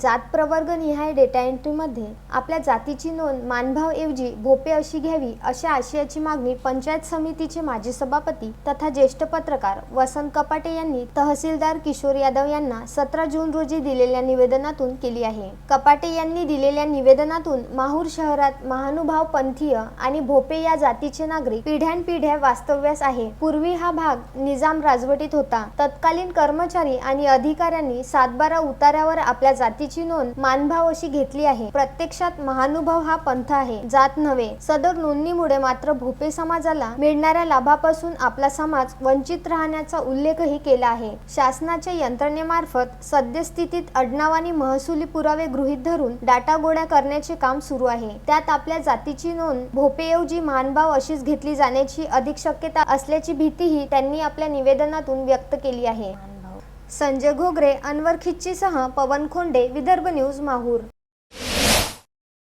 जात प्रवर्ग निहाय डेटा एंट्रीमध्ये आपल्या जातीची नोंद मानभाव ऐवजी भोपे अशी घ्यावी अशा आशयाची मागणी पंचायत समितीचे माजी सभापती तथा ज्येष्ठ पत्रकार वसंत कपाटे यांनी तहसीलदार किशोर यादव यांना सतरा जून रोजी दिलेल्या निवेदनातून केली आहे. कपाटे यांनी दिलेल्या निवेदनातून माहूर शहरात महानुभाव पंथीय आणि भोपे या जातीचे नागरिक पिढ्यानपिढ्या वास्तव्यास आहे. पूर्वी हा भाग निजाम राजवटीत होता. तत्कालीन कर्मचारी आणि अधिकाऱ्यांनी सातबारा उतार्यावर आपल्या जाती जातीची नोंद मानभाव अशी घेतली आहे. प्रत्यक्षात महानुभाव हा पंथ आहे. जात नव्हे. सदर नोंदणीमुळे मात्र भोपे समाजाला मिळणाऱ्या लाभापासून आपला समाज वंचित राहण्याचा उल्लेखही केला आहे. शासनाच्या यंत्रणेमार्फत सद्यस्थितीत अडनावानी आणि महसुली पुरावे गृहीत धरून डाटा गोळा करण्याचे काम सुरू आहे. त्यात आपल्या जातीची नोंद भोपेऐवजी मानभाव अशीच घेतली जाण्याची अधिक शक्यता असल्याची भीतीही त्यांनी आपल्या निवेदनातून व्यक्त केली आहे. संजय घोगरे अनवर खिच्चीसह पवन खोंडे विदर्भ न्यूज माहूर.